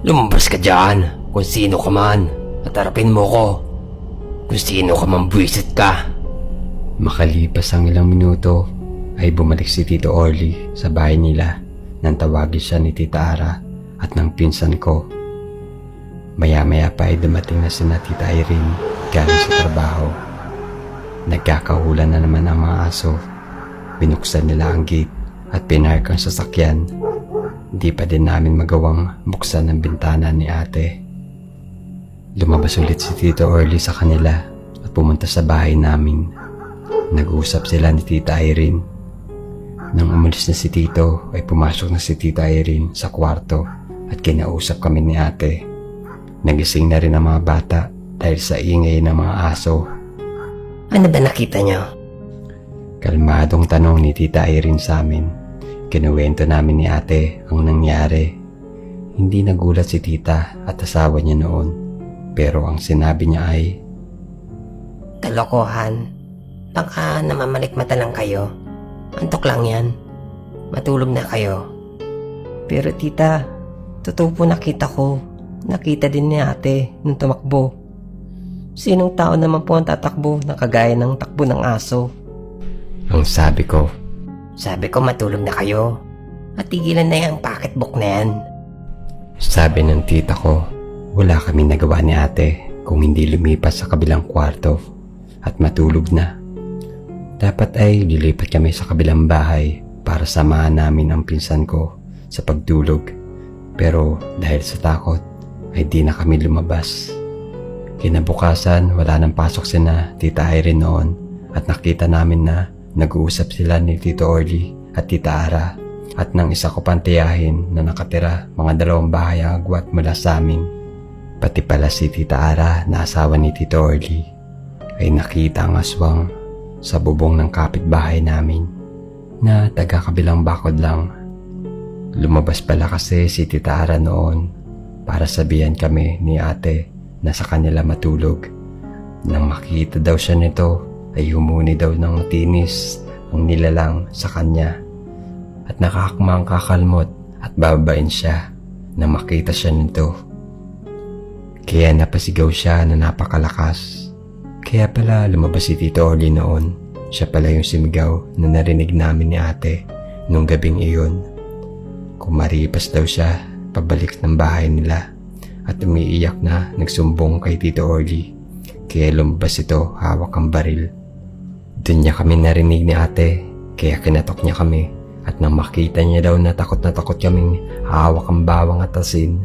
Lumabas ka dyan kung sino ka man at harapin mo ko. Kung sino ka man buwisit ka. Makalipas ang ilang minuto ay bumalik si Tito Orly sa bahay nila nang tawagin siya ni Tita Ara at ng pinsan ko. Maya-maya pa ay dumating na si na Tita Irene galing sa trabaho. Nagkakahulan na naman ang mga aso. Binuksan nila ang gate at pinark ang sasakyan. Hindi pa din namin magawang buksan ang bintana ni ate. Lumabas ulit si Tito Orly sa kanila at pumunta sa bahay namin. Nag-uusap sila ni Tita Irene. Nang umalis na si Tito ay pumasok na si Tita Irene sa kwarto at kinausap kami ni ate. Nagising na rin ang mga bata dahil sa ingay ng mga aso. Ano ba nakita niyo? Kalmadong tanong ni Tita Irene sa amin. Kinuwento namin ni ate ang nangyari. Hindi nagulat si tita at asawa niya noon. Pero ang sinabi niya ay, Kalokohan. Baka namamalikmata lang kayo. Antok lang yan. Matulog na kayo. Pero tita, totoo po nakita ko. Nakita din ni ate nung tumakbo. Sinong tao naman po ang tatakbo na kagaya ng takbo ng aso? ang sabi ko, Sabi ko matulog na kayo. At tigilan na yung pocketbook na yan. sabi ng tita ko, wala kami nagawa ni ate kung hindi lumipas sa kabilang kwarto at matulog na. Dapat ay lilipat kami sa kabilang bahay para samahan namin ang pinsan ko sa pagdulog. Pero dahil sa takot ay di na kami lumabas. Kinabukasan wala nang pasok sina Tita Irene noon at nakita namin na nag-uusap sila ni Tito Orly at Tita Ara at nang isa ko pang tiyahin na nakatira mga dalawang bahay ang agwat mula sa amin. Pati pala si Tita Ara na asawa ni Tito Orly ay nakita ang aswang sa bubong ng kapitbahay namin na taga kabilang bakod lang. Lumabas pala kasi si Tita Ara noon para sabihan kami ni ate na sa kanila matulog. Nang makita daw siya nito ay humuni daw ng matinis ang nilalang sa kanya at nakakmang kakalmot at bababain siya na makita siya nito. Kaya napasigaw siya na napakalakas. Kaya pala lumabas si Tito Orly noon. Siya pala yung simigaw na narinig namin ni ate nung gabing iyon. Kumaripas daw siya pabalik ng bahay nila at umiiyak na nagsumbong kay Tito Orly. Kaya lumabas ito hawak ang baril. Doon niya kami narinig ni ate kaya kinatok niya kami. At nang makita niya daw na takot na takot kaming hawak ang bawang at asin